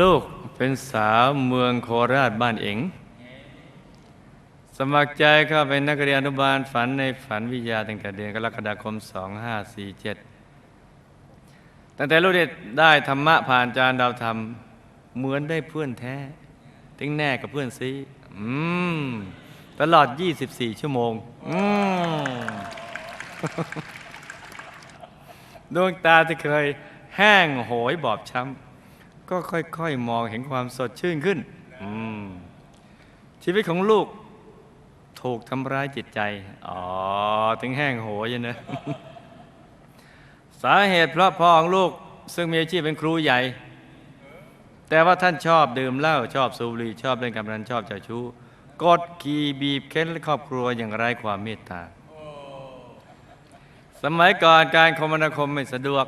ลูกเป็นสาวเมืองโคราชบ้านเองสมัครใจเข้าเป็นนักเรียนอนุบาลฝันในฝันวิทยาตั้งแต่เดือนกรกฎาคม 2547 ตั้งแต่ลูกได้ได้ธรรมะผ่านจานดาวธรรม เหมือนได้เพื่อนแท้ถึงแน่กับเพื่อนซีอืมตลอด 24 ชั่วโมง อืมดวงตาที่เคยแห้งโหยบอบช้ำ ก็ค่อยๆ มองเห็นความสดชื่นขึ้น ชีวิตของลูกถูกทำร้ายจิตใจ อ๋อ ถึงแห้งโหยนะ สาเหตุเพราะพ่อของลูก ซึ่งมีอาชีพเป็นครูใหญ่ แต่ว่าท่านชอบดื่มเหล้าชอบสูบบุหรี่ชอบเล่นการพนันชอบเจ้าชู้กดขี่บีบเค้นและครอบครัวอย่างไร้ความเมตตา สมัยก่อนการคมนาคมไม่สะดวก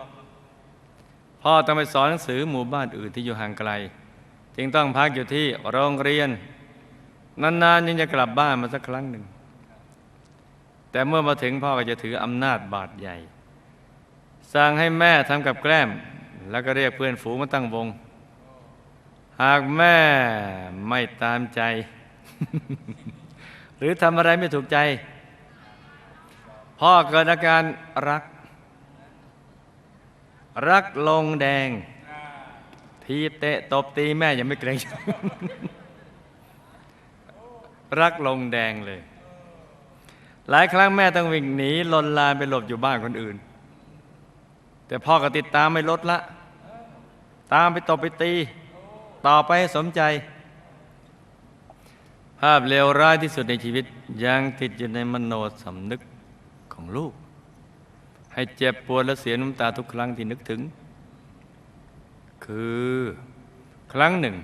พ่อต้องไปสอนหนังสือหมู่บ้านอื่นที่อยู่ห่างไกล จึงต้องพักอยู่ที่โรงเรียน นานๆยังจะกลับบ้านมาสักครั้งหนึ่ง แต่เมื่อมาถึงพ่อก็จะถืออำนาจบาดใหญ่ สั่งให้แม่ทำกับแกล้ม แล้วก็เรียกเพื่อนฝูงมาตั้งวง หากแม่ไม่ตามใจ หรือทำอะไรไม่ถูกใจ พ่อเกิดอาการรัก รักลงแดง ทีบเตะตบตีแม่ยังไม่เกรงใจรักลงแดงเลย หลายครั้งแม่ต้องวิ่งหนีลนลานไปหลบอยู่บ้านคนอื่น แต่พ่อก็ติดตามไม่ลดละ ตามไปตบไปตี ต่อไปให้สมใจ ภาพเลวร้ายที่สุดในชีวิต ยังติดอยู่ในมโนสำนึกของลูก ให้เจ็บปวดและเสียน้ำตาทุกครั้งที่นึกถึง คือครั้งหนึ่ง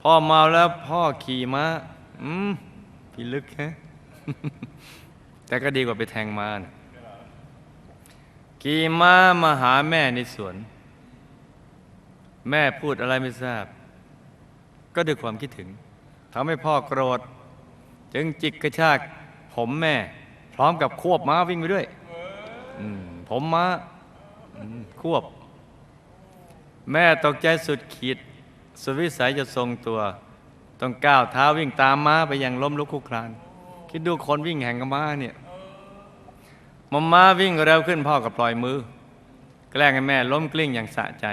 พ่อเมาแล้วพ่อขี่ม้าอืมพี่ลึกแฮะแต่ก็ดีกว่าไปแทงม้านะขี่ม้ามาหาแม่ในสวน แม่พูดอะไรไม่ทราบ ก็ด้วยความคิดถึงทำให้พ่อโกรธ จึงจิกกระชากผมแม่ พร้อมกับควบม้าวิ่งไปด้วย ผมม้าควบ แม่ตกใจสุดขีด สุดวิสัยจะทรงตัว ต้องก้าวเท้าวิ่งตามม้าไปอย่างล้มลุกคลุกคลาน คิดดูคนวิ่งแข่งกับม้าเนี่ยมอมม้าวิ่งเร็วขึ้นพ่อกับปล่อยมือ แกล้งให้แม่ล้มกลิ้งอย่างสะใจ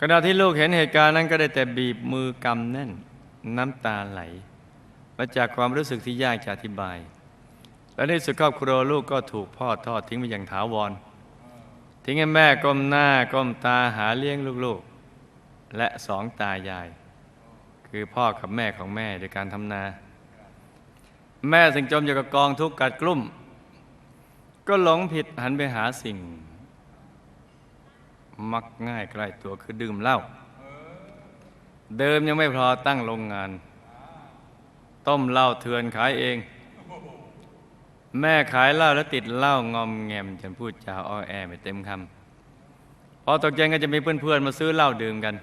ขณะที่ลูกเห็นเหตุการณ์นั้นก็ได้แต่บีบมือกำแน่น น้ำตาไหล มาจากความรู้สึกที่ยากจะอธิบาย และในสุดครอบครัวลูกก็ถูกพ่อทอดทิ้งไปอย่างถาวร ทิ้งให้แม่ก้มหน้าก้มตาหาเลี้ยงลูกๆ และสองตายาย คือพ่อกับแม่ของแม่โดยการทำนา แม่ซึ่งจมอยู่กับกองทุกข์กัดกลุ่ม ก็หลงผิดหันไปหาสิ่ง มักง่ายใกล้ตัวคือดื่มเหล้าเดิมยังไม่พอตั้งโรงงาน ต้มเหล้าเถื่อนขายเอง แม่ขายเหล้าแล้วติดเหล้างอมแงมจนพูดจาอ้อแอไม่เต็มคำพอตกเย็นก็จะมีเพื่อนๆมาซื้อเหล้าดื่มกัน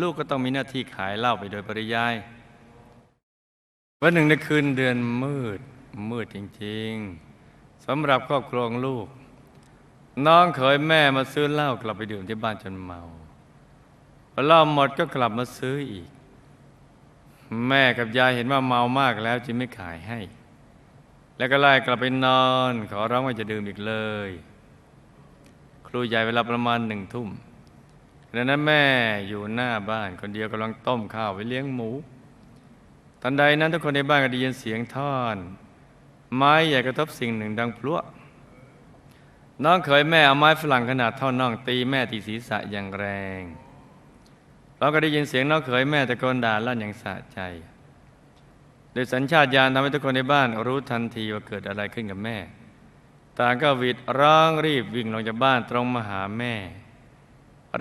ลูกก็ต้องมีหน้าที่ขายเหล้าไปโดยปริยายวันหนึ่งในคืนเดือนมืดมืดจริงๆสำหรับครอบครัวของลูก น้องเขยแม่มาซื้อเหล้ากลับไปดื่มที่บ้านจนเมาพอเหล้าหมดก็กลับมาซื้ออีก แม่กับยายเห็นว่าเมามากแล้วจึงไม่ขายให้ แล้วก็ไล่กลับไปนอน ขอร้องว่าจะดื่มอีกเลย ครูใหญ่เวลาประมาณหนึ่งทุ่มขณะนั้นแม่อยู่หน้าบ้านคนเดียวกำลังต้มข้าวไว้เลี้ยงหมู ทันใดนั้นทุกคนในบ้านก็ได้ยินเสียงท่อน ไม้ใหญ่กระทบสิ่งหนึ่งดังพลุน้องเขยแม่เอาไม้ฝรั่งขนาดเท่าน่องตีแม่ที่ศีรษะอย่างแรง เราก็ได้ยินเสียงน้องเขยแม่ตะโกนด่าลั่นอย่างสะใจ โดยสัญชาตญาณทำให้ทุกคนในบ้านรู้ทันทีว่าเกิดอะไรขึ้นกับแม่ ต่างก็วิดร้องรีบวิ่งลงจากบ้านตรงมาหาแม่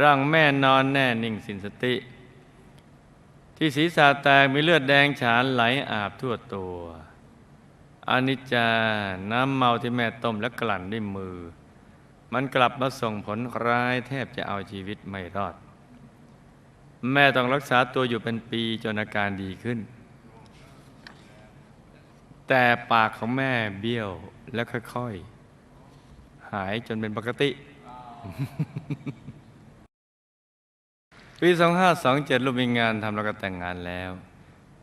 ร่างแม่นอนแน่นิ่งสินสติ ที่ศีรษะแตกมีเลือดแดงฉานไหลอาบทั่วตัวอานิจจาน้ำเมาที่แม่ต้มและกลั่นด้วยมือ มันกลับมาส่งผลร้ายแทบจะเอาชีวิตไม่รอด แม่ต้องรักษาตัวอยู่เป็นปีจนอาการดีขึ้น แต่ปากของแม่เบี้ยวและค่อยๆ หายจนเป็นปกติ ปี 2527 ลูกมีงานทำแล้วก็แต่งงานแล้ว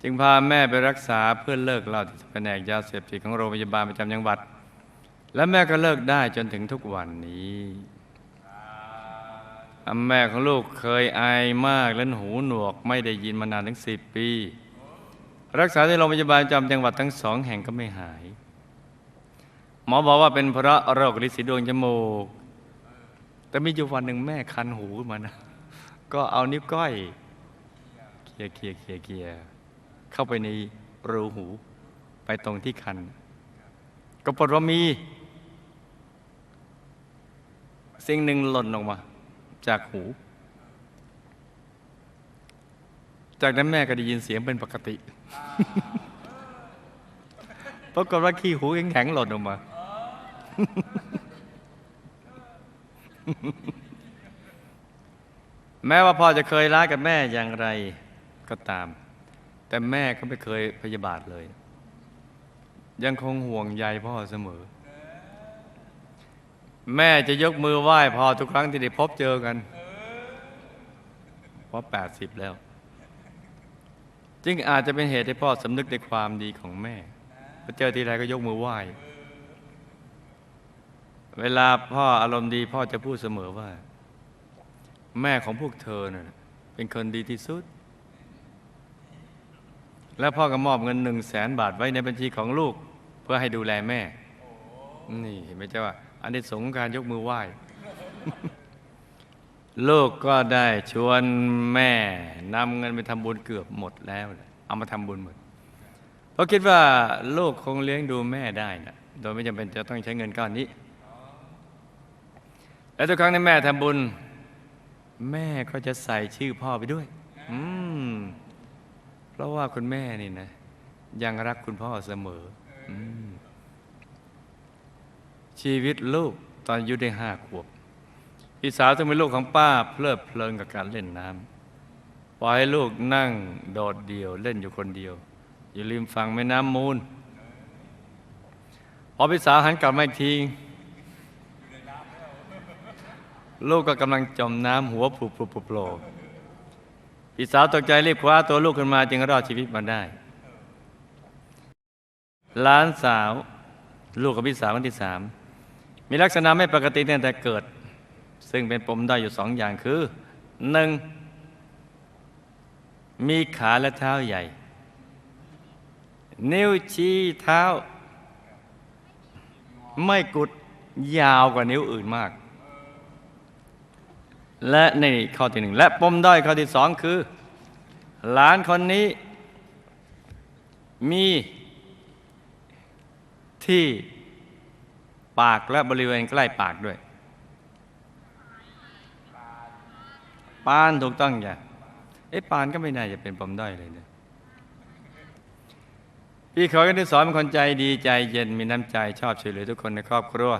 จึงพาแม่ไปรักษาเพื่อเลิกเหล้าที่แผนกยาเสพติดของโรงพยาบาลประจำจังหวัด และแม่ก็เลิกได้จนถึงทุกวันนี้อะแม่ของลูกเคยไอมากและหูหนวกไม่ได้ยินมานานถึงสิบปี รักษาที่โรงพยาบาลจำจังหวัดทั้งสองแห่งก็ไม่หาย หมอบอกว่าเป็นเพราะโรคลินสีดวงจมูก แต่มีอยู่วันหนึ่งแม่คันหูขึ้นมานะ ก็เอานิ้วก้อยเคียร์เคียร์เคียร์เคียเข้าไปในรูหู ไปตรงที่คัน ก็ปรากฏว่ามี สิ่งหนึ่งหล่นออกมา จากหูจากนั้นแม่ก็ได้ยินเสียงเป็นปกติ ปรากฏว่าขี้หูแข็งๆหล่นออกมา แม้ว่าพ่อจะเคยร้ายกับแม่อย่างไรก็ตาม แต่แม่ก็ไม่เคยพยาบาทเลย ยังคงห่วงใยพ่อเสมอ แม่จะยกมือไหว้พ่อทุกครั้งที่ได้พบเจอกัน เพราะแปดสิบแล้ว จึงอาจจะเป็นเหตุให้พ่อสำนึกในความดีของแม่พอเจอทีไรก็ยกมือไหว้ เวลาพ่ออารมณ์ดีพ่อจะพูดเสมอว่า แม่ของพวกเธอเน่ะเป็นคนดีที่สุด และพ่อก็มอบเงินหนึ่งแสนบาทไว้ในบัญชีของลูก เพื่อให้ดูแลแม่ นี่เห็นไหมเจ้าว่าอันนี้สงการยกมือไหว้ ลูกก็ได้ชวนแม่นำเงินไปทำบุญเกือบหมดแล้ว เอามาทำบุญหมด เพราะคิดว่าลูกคงเลี้ยงดูแม่ได้นะโดยไม่จำเป็นจะต้องใช้เงินก้อนนี้ และทุกครั้งที่แม่ทำบุญ แม่ก็จะใส่ชื่อพ่อไปด้วย อืม เพราะว่าคุณแม่นี่นะ ยังรักคุณพ่อเสมออมชีวิตลูกตอนอายุได้ห้าขวบ พี่สาวซึ่งเป็นลูกของป้าเพลิดเพลินกับการเล่นน้ำปล่อยให้ลูกนั่งโดดเดี่ยวเล่นอยู่คนเดียว อยู่ริมฝั่งแม่น้ำมูล พอพี่สาวหันกลับมาอีกทีลูกก็กำลังจมน้ำหัวผุบผุบโผล่พี่สาวตกใจรีบคว้าตัวลูกขึ้นมาจึงรอดชีวิตมาได้หลานสาว ลูกกับพี่สาวคนที่สามมีลักษณะไม่ปกติตั้งแต่เกิด ซึ่งเป็นปมด้อยอยู่สองอย่างคือหนึ่งมีขาและเท้าใหญ่ นิ้วชี้เท้า ไม่กุดยาวกว่านิ้วอื่นมาก และในข้อที่หนึ่งและปมด้อยข้อที่สองคือ หลานคนนี้ มีที่ปากและบริเวณใกล้ปากด้วย ปานถูกต้องอย่าเอ๊ปานก็ไม่น่าจะเป็นปมด้อยเลยเนะพี่ขยกันที่สอนเป็นคนใจดีใจเย็นมีน้ำใจชอบช่วยเหลือทุกคนในครอบครัว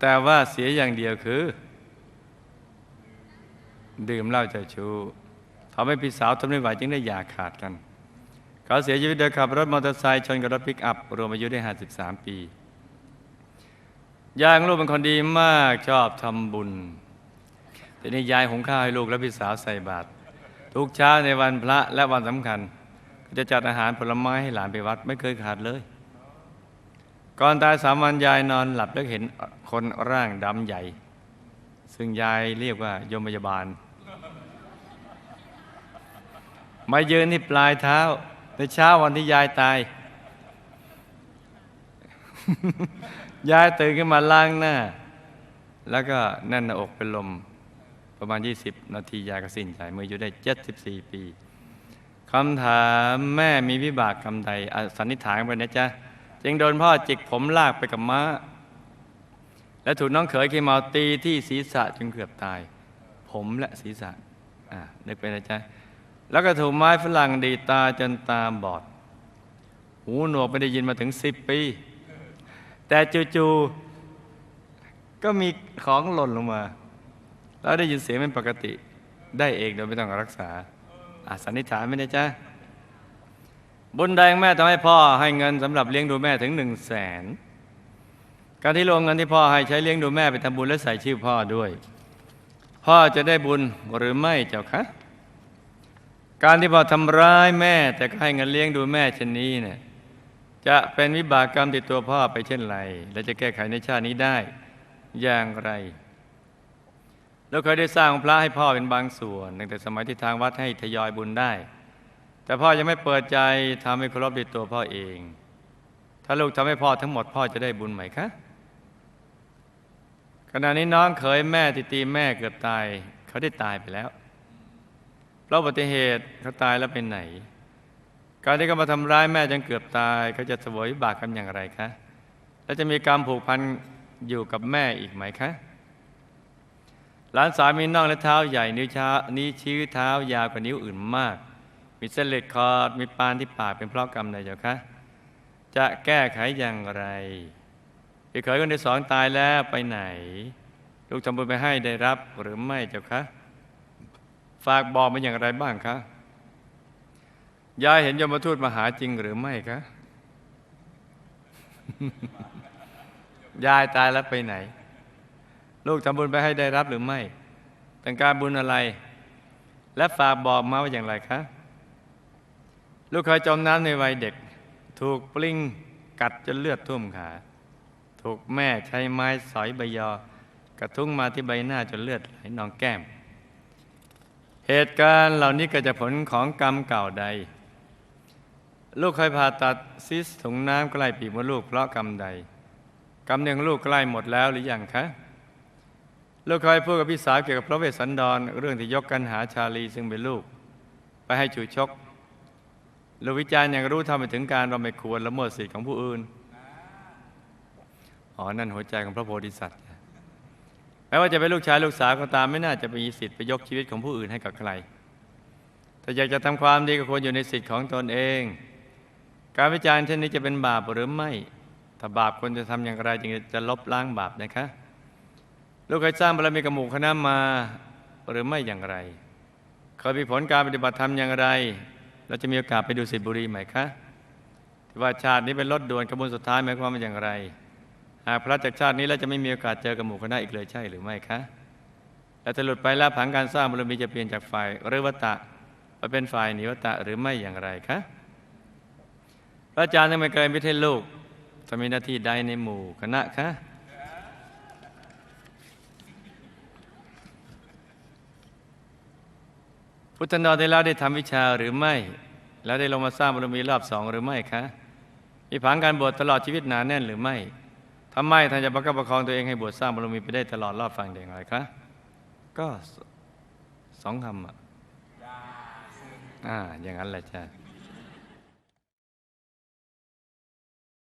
แต่ว่าเสียอย่างเดียวคือ ดื่มเหล้าเจ้าชู้ทำให้พี่สาวทนไม่ไหวจึงได้หย่าขาดกัน เขาเสียชีวิตโดยขับรถมอเตอร์ไซค์ชนกับรถปิกอัพ รวมอายุได้ 53 ปียางลูกเป็นคนดีมากชอบทำบุญ ทีนี้ยายหุงข้าวให้ลูกและพี่สาวใส่บาตรทุกเช้าในวันพระและวันสำคัญ จะจัดอาหารผลไม้ให้หลานไปวัดไม่เคยขาดเลย ก่อนตายสามวันยายนอนหลับแล้วเห็นคนร่างดำใหญ่ ซึ่งยายเรียกว่ายมพยาบาล มายืนที่ปลายเท้า ในเช้าวันที่ยายตาย ยายตื่นขึ้นมาล้างหน้า แล้วก็แน่นหน้าอกเป็นลม ประมาณ 20 นาทียายก็สิ้นใจเมื่ออายุได้ 74 ปีคำถามแม่มีวิบากกรรมใดอสันนิษฐานไปนะจ๊ะจึงโดนพ่อจิกผมลากไปกับม้า และถูกน้องเขยเคมาตีที่ศีรษะจนเกือบตาย ผมและศีรษะอ่านึกไปนะจ๊ะแล้วก็ถูกไม้ฝรั่งดีตาจนตาบอด หูหนวกไม่ได้ยินมาถึงสิบปี แต่จู่ๆก็มีของหล่นลงมา แล้วได้ยินเสียงเป็นปกติ ได้เองโดยไม่ต้องรักษาอาสันนิษฐานไม่ได้จ้ะบุญแดงแม่ทำให้พ่อให้เงินสำหรับเลี้ยงดูแม่ถึงหนึ่งแสนการที่ลงเงินที่พ่อให้ใช้เลี้ยงดูแม่ไปทำบุญและใส่ชื่อพ่อด้วย พ่อจะได้บุญหรือไม่เจ้าคะการที่พ่อทำร้ายแม่แต่ก็ให้เงินเลี้ยงดูแม่เช่นนี้เนี่ยจะเป็นวิบากกรรมติดตัวพ่อไปเช่นไร และจะแก้ไขในชาตินี้ได้อย่างไร เราเคยได้สร้างพระให้พ่อเป็นบางส่วนตั้งแต่สมัยที่ทางวัดให้ทยอยบุญได้ แต่พ่อยังไม่เปิดใจทำให้เคารพในตัวพ่อเอง ถ้าลูกทำให้พ่อทั้งหมดพ่อจะได้บุญไหมคะขณะนี้น้องเคยแม่ที่ตีแม่เกือบตาย เขาได้ตายไปแล้วเพราะอุบัติเหตุเขาตายแล้วไปไหน การที่เขามาทำร้ายแม่จนเกือบตาย เขาจะสวยบากกรรมอย่างไรคะ และจะมีกรรมผูกพันอยู่กับแม่อีกไหมคะ หลานสาวมีน่องและเท้าใหญ่นิ้วช้านิ้ชี้เท้ายาวกว่านิ้วอื่นมาก มีเส้นเลือดคอดมีปานที่ปากเป็นเพราะกรรมใดเจ้าคะจะแก้ไขอย่างไรพี่เขยคนที่สองตายแล้วไปไหน ลูกทำบุญไปให้ได้รับหรือไม่เจ้าคะฝากบอกมาอย่างไรบ้างคะยายเห็นยมทูตมาหาจริงหรือไม่คะยายตายแล้วไปไหน ลูกทำบุญไปให้ได้รับหรือไม่ต้องการบุญอะไร และฝากบอกมาว่าอย่างไรคะลูกเคยจมน้ำในวัยเด็ก ถูกปลิ้งกัดจนเลือดท่วมขา ถูกแม่ใช้ไม้สอยใบยอ กระทุ้งมาที่ใบหน้าจนเลือดไหลนองแก้ม เหตุการณ์เหล่านี้กิดจากผลของกรรมเก่าใด ลูกเคยผ่าตัดซิสถุงน้ำใกล้ปีมดลูกเพราะกรรมใด กรรมหนึ่งลูกใกล้หมดแล้วหรือยังคะ ลูกเคยพูดกับพี่สาวเกี่ยวกับพระเวสสันดร เรื่องที่ยกกันหาชาลีซึ่งเป็นลูก ไปให้จูชกลูกวิจารณ์อย่างรู้ทำไปถึงการเราไม่ควรละเมิดสิทธิของผู้อื่นอ๋อนั่นหัวใจของพระโพธิสัตว์แม้ว่าจะเป็นลูกชายลูกสาวก็ตามไม่น่าจะมีสิทธิ์ไปยกชีวิตของผู้อื่นให้กับใครแต่อยากจะทำความดีก็ควรอยู่ในสิทธิ์ของตนเอง การวิจารณ์เช่นนี้จะเป็นบาปหรือไม่ ถ้าบาปควรจะทำอย่างไรจึงจะลบล้างบาปนะคะ ลูกเคยสร้างบารมีกับหมู่คณะมา หรือไม่อย่างไรเคยมีผลการปฏิบัติธรรมอย่างไร เราจะมีโอกาสไปดูสิบุรีไหมคะที่ว่าชาตินี้เป็นรถด่วนขบวนสุดท้ายหมายความว่าอย่างไรหากพระจากชาตินี้แล้วจะไม่มีโอกาสเจอกับหมู่คณะอีกเลยใช่หรือไม่คะและถ้าหลุดไปแล้วผังการสร้างบารมีจะเปลี่ยนจากฝ่ายเรวตะมาเป็นฝ่ายนิวตะหรือไม่อย่างไรคะพระอาจารย์ทำไม่เคยไม่ให้ลูกจะมีหน้าที่ใดในหมู่คณะคะ พุทธันดรได้แล้วได้ทำวิชาหรือไม่ แล้วได้ลงมาสร้างบารมีรอบสองหรือไม่คะมีผังการบวชตลอดชีวิตหนาแน่นหรือไม่ทำไมท่านจะประคับประคองตัวเองให้บวชสร้างบารมีไปได้ตลอดรอบฟังเด็กอะไรคะก็สสองคำอะอ่าอย่างนั้นแหละจ้ะ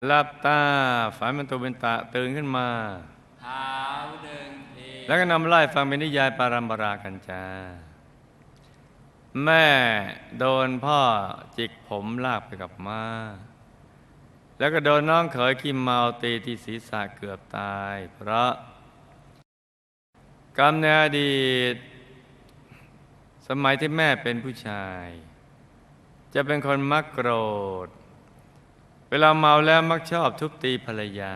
หลับตาฝันเป็นตัวเป็นตาตื่นขึ้นมาเท้าหนึ่งทีแล้วก็นำไล่ฟังเป็นนิยายปารัมปรากันจ้า แม่โดนพ่อจิกผมลากไปกับม้า แล้วก็โดนน้องเขยขี้เมาตีที่ศีรษะเกือบตาย เพราะกรรมในอดีต สมัยที่แม่เป็นผู้ชาย จะเป็นคนมักโกรธ เวลาเมาแล้วมักชอบทุบตีภรรยา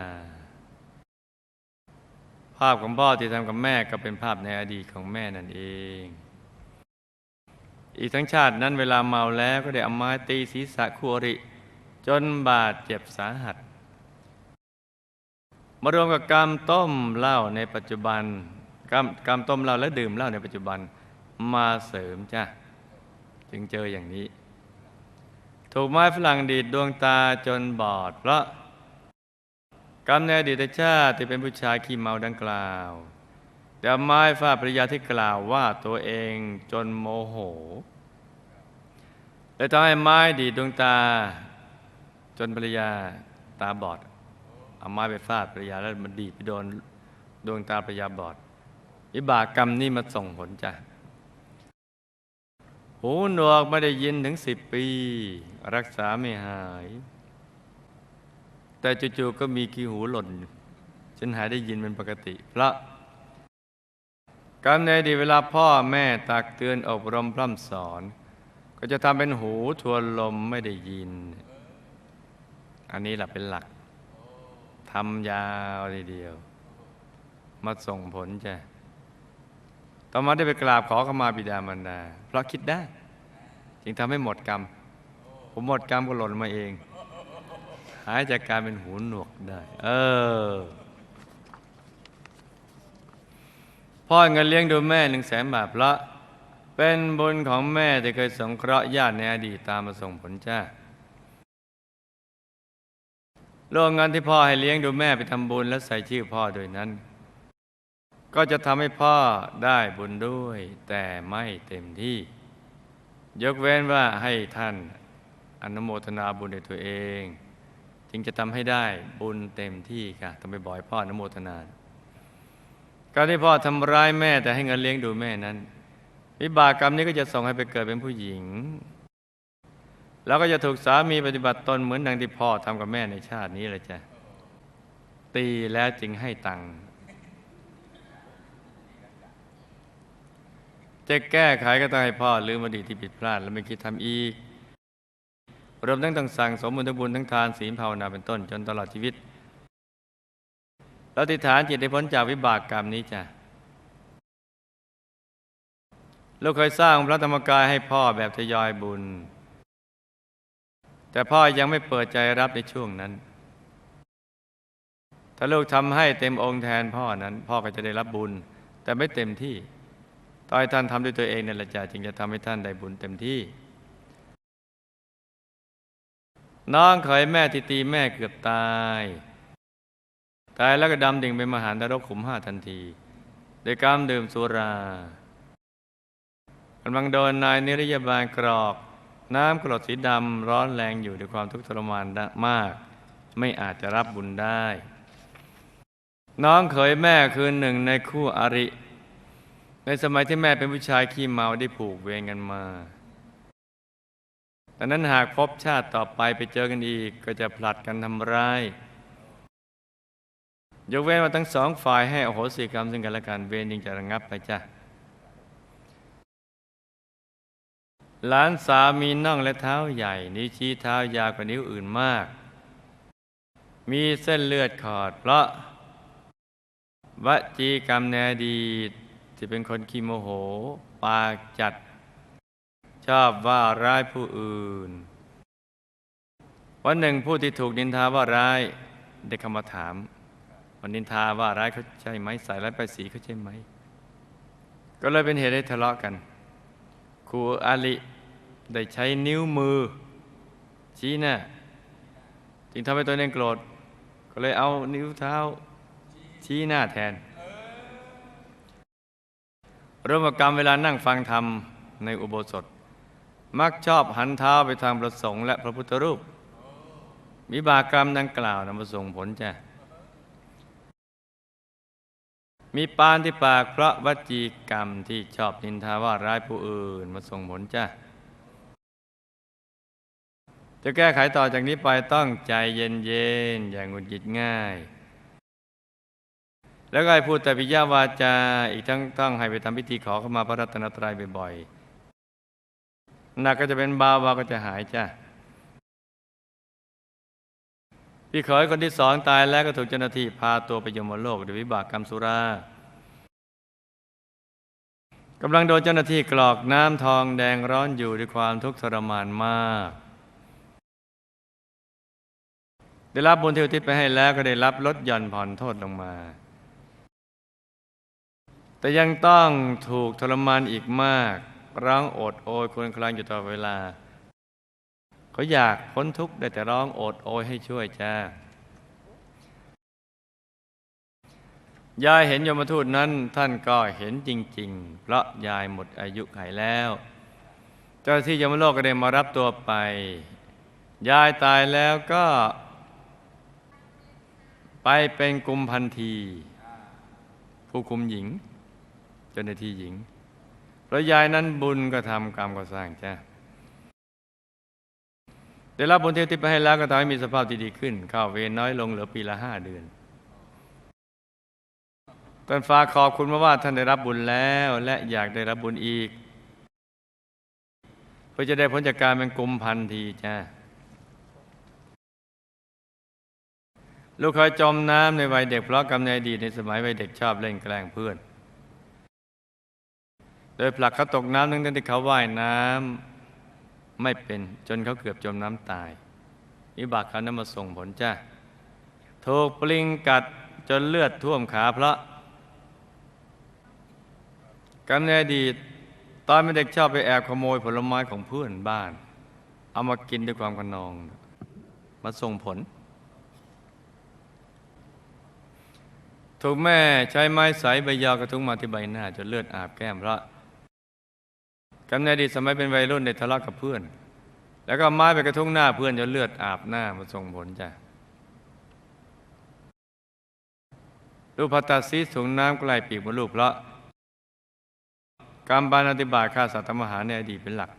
ภาพของพ่อที่ทำกับแม่ก็เป็นภาพในอดีตของแม่นั่นเอง อีกทั้งชาตินั้นเวลาเมาแล้วก็ได้เอาไม้ตีศีรษะคู่อริ จนบาดเจ็บสาหัส มารวมกับกรรมต้มเหล้าในปัจจุบันกรรมกรรมต้มเหล้าและดื่มเหล้าในปัจจุบันมาเสริมจ้ะจึงเจออย่างนี้ ถูกไม้ฝรั่งดีดดวงตาจนบอด เพราะกรรมในอดีตชาติที่เป็นผู้ชายขี้เมาดังกล่าว แต่ไม้ฟาดภรรยาที่กล่าวว่าตัวเองจนโมโหเลยทำให้ไม้ดีดดวงตา จนภรรยาตาบอด เอาไม้ไปฟาดภรรยาแล้วมันดีดไปโดนดวงตาภรรยาบอดวิบากกรรมนี่มาส่งผลจ้ะหูหนวกไม่ได้ยินถึงสิบปี รักษาไม่หาย แต่จู่ๆก็มีขี้หูหล่นจนหายได้ยินเป็นปกติ เพราะ กรรมในอดีตเวลาพ่อแม่ตักเตือนอบรมพร่ำสอน ก็จะทำเป็นหูทวนลมไม่ได้ยิน อันนี้แหละเป็นหลักทำยาวทีเดียว มาส่งผลจ้ะต่อมาได้ไปกราบขอขมาบิดามารดา เพราะคิดได้ จึงทำให้หมดกรรม ผมหมดกรรมก็หล่นมาเอง หายจากการเป็นหูหนวกได้ เออ พ่อเงินเลี้ยงดูแม่หนึ่งแสนบาทเพราะเป็นบุญของแม่ที่เคยสงเคราะห์ญาติในอดีตตามมาส่งผลจ้าโรงงานที่พ่อให้เลี้ยงดูแม่ไปทำบุญและใส่ชื่อพ่อโดยนั้น ก็จะทำให้พ่อได้บุญด้วย แต่ไม่เต็มที่ ยกเว้นว่าให้ท่านอนุโมทนาบุญในตัวเอง จึงจะทำให้ได้บุญเต็มที่ค่ะต้องไปบ่อยพ่ออนุโมทนา การที่พ่อทำร้ายแม่แต่ให้เงินเลี้ยงดูแม่นั้น วิบากกรรมนี้ก็จะส่งให้ไปเกิดเป็นผู้หญิง แล้วก็จะถูกสามีปฏิบัติตนเหมือนดังที่พ่อทำกับแม่ในชาตินี้เลยจ้ะตีแล้วจึงให้ตังค์จะแก้ไขก็ต้องให้พ่อลืมอดีตที่ผิดพลาด และไม่คิดทำอีกรวมทั้งต้องสั่งสมบุญทั้งบุญทั้งทานศีลภาวนาเป็นต้นจนตลอดชีวิต เราติฐานจิตได้พ้นจากวิบากกรรมนี้จ้ะเราเคยสร้างพระธรรมกายให้พ่อแบบทยอยบุญ แต่พ่อยังไม่เปิดใจรับในช่วงนั้น ถ้าลูกทำให้เต็มองค์แทนพ่อนั้น พ่อก็จะได้รับบุญ แต่ไม่เต็มที่ต่อยท่านทำด้วยตัวเองนั่นแหละจ้ะจึงจะทำให้ท่านได้บุญเต็มที่ น้องเคยแม่ที่ตีแม่เกือบตาย ตายแล้วก็ดำดิ่งไปมหานรกขุมห้าทันที โดยการดื่มสุรากำลังโดนนายนิรยาบาลกรอก น้ำกรดสีดำร้อนแรงอยู่ด้วยความทุกข์ทรมานมาก ไม่อาจจะรับบุญได้ น้องเขยแม่คือหนึ่งในคู่อริ ในสมัยที่แม่เป็นผู้ชายขี้เมาได้ผูกเวรกันมาแต่นั้นหากพบชาติต่อไปไปเจอกันอีกก็จะผลัดกันทำร้าย ยกเว้นว่าทั้งสองฝ่ายให้อโหสิกรรมซึ่งกันและกันเวรยิ่งจะระงับไปจ้ะหลานสาวมีน่องและเท้าใหญ่ นิ้วชี้เท้ายาวกว่านิ้วอื่นมาก มีเส้นเลือดขอด เพราะวจีกรรมในอดีตที่เป็นคนขี้โมโห ปากจัด ชอบว่าร้ายผู้อื่น วันหนึ่งผู้ที่ถูกนินทาว่าร้าย ได้คำมาถามันนินทาว่าร้ายเขาใช่ไหมใส่ร้ายไปสีเขาใช่ไหม ก็เลยเป็นเหตุให้ทะเลาะกัน ครูอาลิได้ใช้นิ้วมือ ชี้หน้าจึงทำให้ตัวเองโกรธ ก็เลยเอานิ้วเท้า ชี้หน้าแทนร่วมกรรมเวลานั่งฟังธรรมในอุโบสถ มักชอบหันเท้าไปทางประสงค์และพระพุทธรูปวิบากกรรมดังกล่าวนำมาส่งผลจ้ะ มีปานที่ปากเพราะวจีกรรมที่ชอบนินทาว่าร้ายผู้อื่นมาส่งผลจ้ะจะแก้ไขต่อจากนี้ไปต้องใจเย็นๆอย่างหงุดหงิดง่าย แล้วก็ให้พูดแต่ปิยาวาจาอีกทั้งต้องให้ไปทำพิธีขอเข้ามาพระรัตนตรัยบ่อยๆหนักก็จะเป็นเบาเบาก็จะหายจ้ะ พี่เขยคนที่สองตายแล้วก็ถูกเจ้าหน้าที่พาตัวไปยมโลกด้วยวิบากกรรมสุรากำลังโดนเจ้าหน้าที่กรอกน้ำทองแดงร้อนอยู่ด้วยความทุกข์ทรมานมาก ได้รับบุญที่อุทิศไปให้แล้วก็ได้รับลดหย่อนผ่อนโทษลงมา แต่ยังต้องถูกทรมานอีกมาก ร้องโอดโอยครวรครางอยู่ตลอดเวลา เขาอยากพ้นทุกข์ได้แต่ร้องโอดโอยให้ช่วยจ้ายายเห็นยมทูตนั้นท่านก็เห็นจริง ๆ เพราะยายหมดอายุไขแล้ว เจ้าหน้าที่ยมโลกก็ได้มารับตัวไป ยายตายแล้วก็ ไปเป็นกุมพันธี ผู้คุมหญิงเจ้าหน้าที่หญิงเพราะยายนั้นบุญก็ทำกรรมก็สร้างจ้า ได้รับบุญเที่อุทิศไปให้แล้วก็ทำให้มีสภาพที่ดีขึ้นข้าวเวรน้อยลงเหลือปีละห้าเดือนท่านฝากขอบคุณมาว่าท่านได้รับบุญแล้วและอยากได้รับบุญอีก เพื่อจะได้พ้นจากการเป็นกลุ่มพันธีจ้าลูกเคยจมน้ำในวัยเด็กเพราะกรรมในอดีตในสมัยวัยเด็กชอบเล่นแกล้งเพื่อน โดยผลักเขาตกน้ำทั้งๆที่เขาว่ายน้ำ ไม่เป็นจนเขาเกือบจมน้ำตาย วิบากเขานั้นมาส่งผลจ้าถูกปลิงกัดจนเลือดท่วมขาเพราะกรรในอดีตตอนเป็นเด็กชอบไปแอบขโมยผลไม้ของเพื่อนบ้าน เอามากินด้วยความขนองมาส่งผล ถูกแม่ใช้ไม้ใสใบยาวกระทุ้งมาที่ใบหน้าจนเลือดอาบแก้มเพราะ กำเนิดอดีตสมัยเป็นวัยรุ่นในทะเลาะกับเพื่อน แล้วก็ไม้ไปกระทุ้งหน้าเพื่อนจนเลือดอาบหน้ามาส่งผลจ้ะรูปพัตตาซีถุงน้ำใกล้ปีกมดลูกเพราะกรรมบานอธิบาตฆ่าสัตว์ทำอาหารในอดีตเป็นหลัก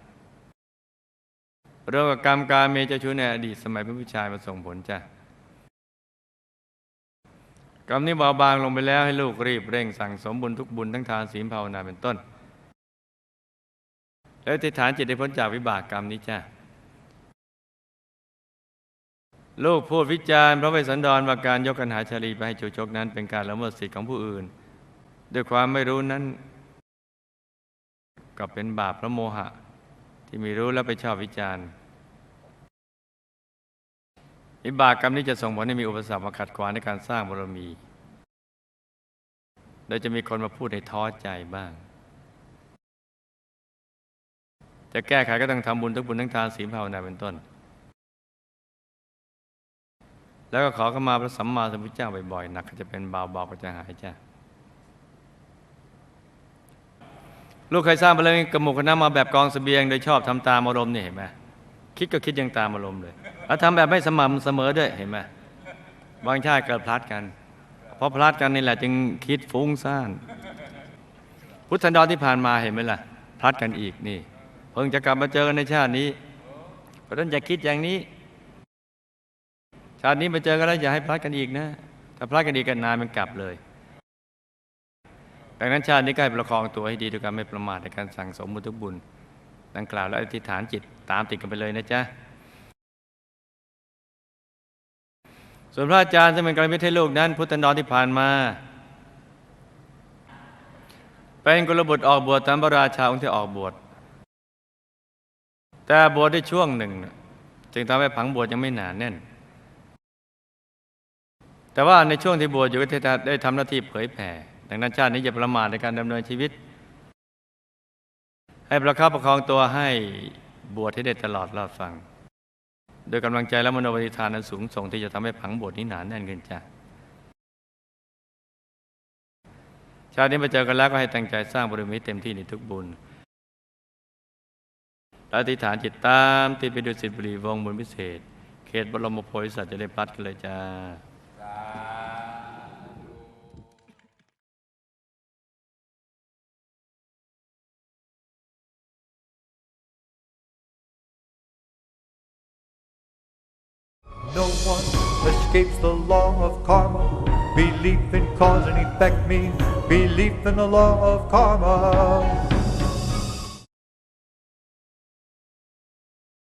เรื่องกับกรรมการเมเจชู้ในอดีตสมัยเป็นผู้ชายมาส่งผลจ้ะกรรมนี้เบาบางลงไปแล้วให้ลูกรีบเร่งสั่งสมบุญทุกบุญทั้งทานศีลภาวนาเป็นต้น แล้วติฐานจิตได้พ้นจากวิบากกรรมนี้จ้ะลูกพูดวิจารณ์พระเวสสันดรว่าการยกกันหาชาลีไปให้จูชกนั้น เป็นการละเมิดสิทธิของผู้อื่น ด้วยความไม่รู้นั้นก็เป็นบาปพระโมหะ ที่ไม่รู้แล้วไปชอบวิจารณ์วิบากกรรมนี้จะส่งผลให้มีอุปสรรคมาขัดขวางในการสร้างบารมี โดยจะมีคนมาพูดให้ท้อใจบ้าง จะแก้ไขก็ต้องทำบุญทุกบุญทั้งทานศีลภาวนาเป็นต้น แล้วก็ขอเข้ามาพระสัมมาสัมพุทธเจ้าบ่อยๆหนักก็จะเป็นเบาๆก็จะหายจ้ะลูกเคยสร้างบารมีกระหมุกคณะมาแบบกองเสบียงโดยชอบทำตามอารมณ์นี่เห็นไหมคิดก็คิดยังตามอารมณ์เลยแล้วทำแบบไม่สม่ำเสมอด้วยเห็นไหมบางชาติเกิดพลัดกัน เพราะพลัดกันนี่แหละจึงคิดฟุ้งซ่าน พุทธันดรที่ผ่านมาเห็นไหมล่ะพลัดกันอีกนี่ พิ่งจะกลับมาเจอกันในชาตินี้ เพราะฉะนั้นอย่าคิดอย่างนี้ ชาตินี้มาเจอกันแล้วอย่าให้พลัดกันอีกนะ ถ้าพลัดกันอีกกันนานมันกลับเลย ดังนั้นชาตินี้ก็ให้ประคองตัวให้ดีด้วยการไม่ประมาทในการสั่งสมบุญทุกบุญ ดังกล่าวและอธิษฐานจิตตามติดกันไปเลยนะจ๊ะส่วนพระอาจารย์ซึ่งเป็นกรมิตรให้ลูกนั้น พุทธันดรที่ผ่านมา เป็นกุลบุตรออกบวชตามพระราชาองค์ที่ออกบวช แต่บวชได้ช่วงหนึ่ง จึงทำให้ผังบวชยังไม่หนาแน่น แต่ว่าในช่วงที่บวชอยู่ก็ได้ทำหน้าที่เผยแผ่ ดังนั้นชาตินี้อย่าประมาทในการดำเนินชีวิต ให้ประคับประคองตัวให้บวชให้ได้ตลอดรอดฟัง โดยกำลังใจและมโนปฏิฐานนั้นสูงส่งที่จะทำให้ผังบวชนี้หนาแน่นขึ้นจ้ะชาตินี้มาเจอกันแล้วก็ให้ตั้งใจสร้างบารมีเต็มที่ในทุกบุญ และอธิษฐานจิตตามติดไปดูสิบุรีวงบนพิเศษ เขตบรมโพธิสัตว์จะได้พัดกันเลยจ้า No one escapes the law of karma. Belief in cause and effect means belief in the law of karma.